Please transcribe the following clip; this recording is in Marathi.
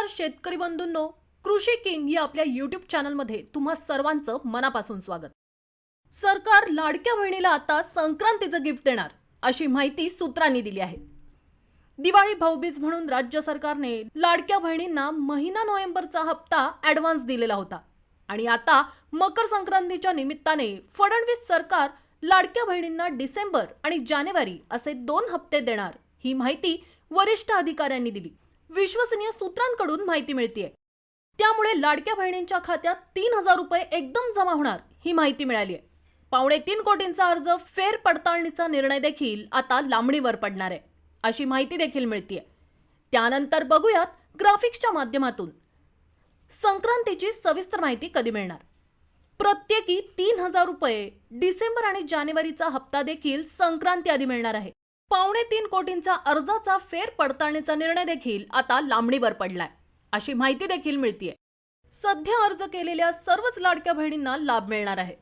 नमस्कार शेतकरी बंधूंनो कृषी किंग या आपल्या युट्यूब चॅनलमध्ये तुम्हा सर्वांचं मनापासून स्वागत. सरकार लाडक्या बहिणीला आता संक्रांतीचं गिफ्ट देणार अशी माहिती सूत्रांनी दिली आहे. दिवाळी भाऊबीज म्हणून राज्य सरकारने लाडक्या बहिणींना महिना नोव्हेंबरचा हप्ता ऍडव्हान्स दिलेला होता. आणि आता मकर संक्रांतीच्या निमित्ताने फडणवीस सरकार लाडक्या बहिणींना डिसेंबर आणि जानेवारी असे दोन हप्ते देणार ही माहिती वरिष्ठ अधिकाऱ्यांनी दिली. विश्वसनीय सूत्रांकडून माहिती मिळतीये. त्यामुळे लाडक्या बहिणींच्या खात्यात तीन हजार रुपये एकदम जमा होणार ही माहिती मिळाली आहे पावणे तीन कोटींचा अर्ज फेर पडताळणीचा निर्णय देखील आता लांबणीवर पडणार आहे अशी माहिती देखील मिळतीये. त्यानंतर बघूयात ग्राफिक्सच्या माध्यमातून. संक्रांतीची सविस्तर माहिती कधी मिळणार? प्रत्येकी तीन हजार रुपये डिसेंबर आणि जानेवारीचा हप्ता देखील संक्रांती आधी मिळणार आहे. पावणे तीन कोटींचा अर्जाचा फेर पडताळणीचा निर्णय देखील आता लांबणीवर पडलाय. अशी माहिती देखील मिळतीये. सध्या अर्ज केलेल्या सर्वच लाडक्या बहिणींना लाभ मिळणार आहे.